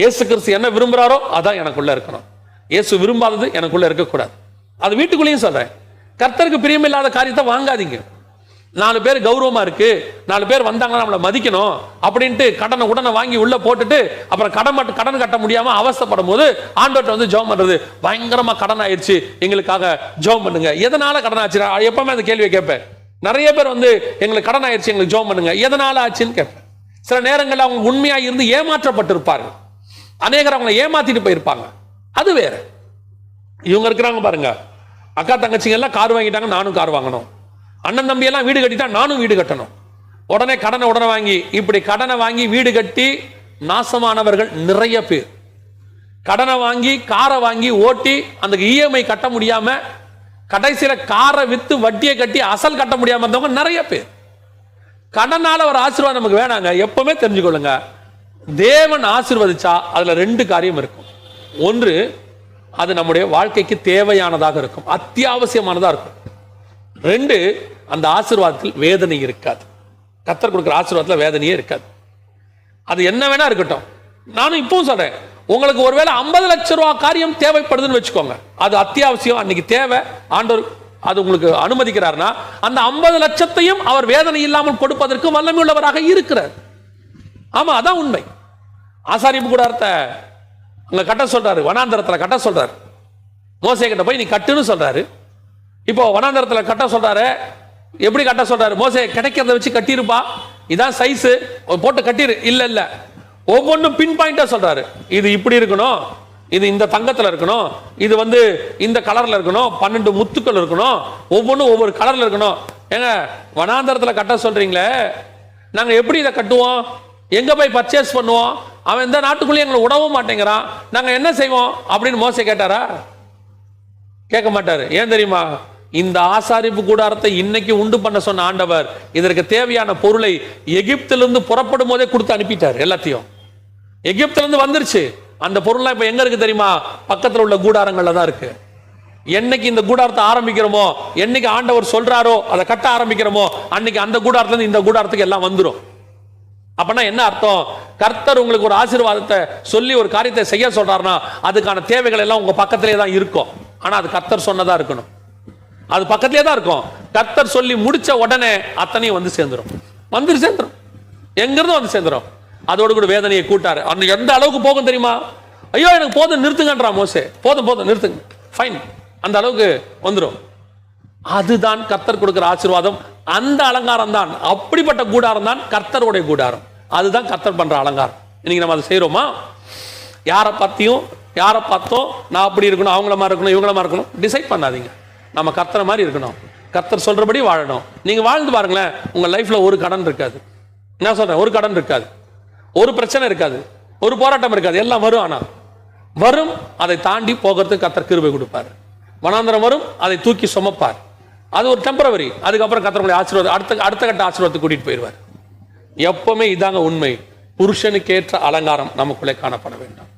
இயேசு கிறிஸ்து என்ன விரும்புகிறாரோ அதான் எனக்குள்ளே இருக்கணும். இயேசு விரும்பாதது எனக்குள்ளே இருக்கக்கூடாது. அது வீட்டுக்குள்ளேயும் சொல்கிறேன் கர்த்தருக்கு பிரியமில்லாத காரியத்தை வாங்காதீங்க. நாலு பேர் கௌரவமாக இருக்கு. நாலு பேர் வந்தாங்கன்னா நம்மளை மதிக்கணும் அப்படின்ட்டு கடனை உடனே வாங்கி உள்ளே போட்டுட்டு அப்புறம் கடன் மட்டும் கடன் கட்ட முடியாமல் அவஸ்தைப்படும் போது ஆண்டோட்ட வந்து ஜெபம் பண்ணுறது பயங்கரமாக கடன் ஆயிடுச்சு எங்களுக்காக ஜோம் பண்ணுங்க. எதனால கடன் ஆச்சு எப்பவுமே அந்த கேள்வியை கேட்பேன். நிறைய பேர் வந்து எங்களுக்கு கடன் ஆயிடுச்சு எங்களுக்கு ஜோம் பண்ணுங்க. எதனால ஆச்சுன்னு கேட்பேன். சில நேரங்களில் அவங்க உண்மையாக இருந்து ஏமாற்றப்பட்டிருப்பார்கள். அநேகர் அவங்களை ஏமாத்திட்டு போயிருப்பாங்க. அது வேற. இவங்க இருக்கிறாங்க பாருங்க. அக்கா தங்கச்சிங்க எல்லாம் கார் வாங்கிட்டாங்க நானும் கார் வாங்கணும். அண்ணன் தம்பி எல்லாம் வீடு கட்டிட்டா நானும் வீடு கட்டணும். உடனே கடனை உடனே வாங்கி இப்படி கடனை வாங்கி வீடு கட்டி நாசமானவர்கள் நிறைய பேர். கடனை வாங்கி காரை வாங்கி ஓட்டி அந்த இஎம்ஐ கட்ட முடியாம கடைசியில காரை வித்து வட்டியை கட்டி அசல் கட்ட முடியாம இருந்தவங்க நிறைய பேர். கடனால ஒரு ஆசீர்வாதம் நமக்கு வேணாங்க. எப்பவுமே தெரிஞ்சுக்கொள்ளுங்க. தேவன் ஆசிர்வதிச்சா அதுல ரெண்டு காரியம் இருக்கும். ஒன்று அது நம்முடைய வாழ்க்கைக்கு தேவையானதாக இருக்கும். அத்தியாவசியமானதாக இருக்கும். ரெண்டு அந்த ஆசீர்வாதத்தில் வேதனை இருக்காது. கத்தர் கொடுக்குற ஆசீர்வாதத்தில் வேதனையே இருக்காது. அது என்ன வேணா இருக்கட்டும். நானும் இப்பவும் சொல்றேன். உங்களுக்கு ஒருவேளை ஐம்பது லட்ச ரூபா காரியம் தேவைப்படுதுன்னு வச்சுக்கோங்க. அது அத்தியாவசியம் அன்னைக்கு தேவை. ஆண்டவர் அது உங்களுக்கு அனுமதிக்கிறார்னா அந்த ஐம்பது லட்சத்தையும் அவர் வேதனை இல்லாமல் கொடுப்பதற்கு வல்லமை உள்ளவராக இருக்கிறார். ஆமாம் அதான் உண்மை. ஆசாரிப்பு கூடாரத்தை அங்கே கட்ட சொல்கிறாரு வனாந்தரத்தில் கட்ட சொல்கிறார் மோசை கிட்ட போய் நீ கட்டுன்னு சொல்கிறாரு இப்போ வனாந்தரத்தில் கட்ட சொல்கிறாரு எப்படி கட்ட சொல்கிறாரு மோசே கிடைக்கிறத வச்சு கட்டியிருப்பா. இதான் சைஸு போட்டு கட்டிரு. இல்லை இல்லை. ஒவ்வொன்றும் பின் பாயிண்ட்டாக சொல்கிறாரு இது இப்படி இருக்கணும். இது இந்த தங்கத்தில் இருக்கணும். இது வந்து இந்த கலரில் இருக்கணும். பன்னெண்டு முத்துக்கள் இருக்கணும். ஒவ்வொன்றும் ஒவ்வொரு கலரில் இருக்கணும். ஏங்க வனாந்தரத்தில் கட்ட சொல்கிறீங்களே நாங்கள் எப்படி இதை கட்டுவோம்? எங்கே போய் பர்ச்சேஸ் பண்ணுவோம்? அவன் இந்த நாட்டுக்குள்ளேயும் எங்களை விடவும் மாட்டேங்கிறான். நாங்கள் என்ன செய்வோம்? அப்படின்னு மோசை கேட்டாரா? கேட்க மாட்டார். ஏன் தெரியுமா? இந்த ஆசாரிப்பு கூடாரத்தை இன்னைக்கு உண்டு பண்ண சொன்ன ஆண்டவர் இதற்கு தேவையான பொருளை எகிப்திலிருந்து புறப்படும் போதே கொடுத்து அனுப்பிட்டார் எல்லாத்தையும். எகிப்திலிருந்து வந்துருச்சு. அந்த பொருள்லாம் இப்போ எங்க இருக்கு தெரியுமா? பக்கத்தில் உள்ள கூடாரங்கள்ல தான் இருக்கு. என்னைக்கு இந்த கூடாரத்தை ஆரம்பிக்கிறோமோ என்னைக்கு ஆண்டவர் சொல்றாரோ அதை கட்ட ஆரம்பிக்கிறோமோ அன்னைக்கு அந்த கூடாரத்துலேருந்து இந்த கூடாரத்துக்கு எல்லாம் வந்துடும் அப்பனா என்ன அர்த்தம்? கர்த்தர் உங்களுக்கு ஒரு ஆசீர்வாதத்தை சொல்லி ஒரு காரியத்தை செய்ய சொல்றாருன்னா அதுக்கான தேவைகள் எல்லாம் உங்க பக்கத்திலே தான் இருக்கும். ஆனா அது கர்த்தர் சொன்னதா இருக்கணும். அது பக்கத்திலே தான் இருக்கும். கர்த்தர் சொல்லி முடிச்ச உடனே அத்தனையும் வந்து சேர்ந்துரும். வந்து சேர்ந்துடும் எங்கிருந்து வந்து சேர்ந்துரும். அதோடு கூட வேதனையை கூட்டாரு. அன்னைக்கு எந்த அளவுக்கு போகும் தெரியுமா? ஐயோ எனக்கு போதும் நிறுத்துங்கன்றா மோசே. போதும் போதும் நிறுத்துங்க. ஃபைன் அந்த அளவுக்கு வந்துடும் அதுதான் கர்த்தர் கொடுக்கிற ஆசீர்வாதம். அந்த அலங்காரம் தான் அப்படிப்பட்ட கூடாரம் தான் கர்த்தருடைய கூடாரம். அதுதான் கர்த்தர் பண்ற அலங்காரம். இன்னைக்கு நம்ம அதை செய்யறோமா யாரை பத்தியும் யாரை பார்த்தோம் நான் அப்படி இருக்கணும் அவங்கள மாதிரி இருக்கணும் இவங்கள மாதிரி இருக்கணும் டிசைட் பண்ணாதீங்க. நம்ம கர்த்தரை மாதிரி இருக்கணும். கர்த்தர் சொல்றபடி வாழணும். நீங்க வாழ்ந்து பாருங்களேன் உங்க லைஃப்ல ஒரு கடன் இருக்காது. என்ன சொல்றேன்? ஒரு கடன் இருக்காது. ஒரு பிரச்சனை இருக்காது. ஒரு போராட்டம் இருக்காது. எல்லாம் வரும் ஆனா. வரும் அதை தாண்டி போகிறதுக்கு கத்தர் கிருபை கொடுப்பார். வனாந்தரம் வரும் அதை தூக்கி சுமப்பார். அது ஒரு டெம்பரவரி அதுக்கப்புறம் கர்த்தருடைய ஆசீர்வாதம் அடுத்த அடுத்த கட்ட ஆசீர்வாதத்தை கூட்டிகிட்டு போயிடுவார். எப்பவுமே இதாங்க உண்மை. புருஷனுக்கேற்ற அலங்காரம் நமக்குள்ளே காணப்பட வேண்டும்.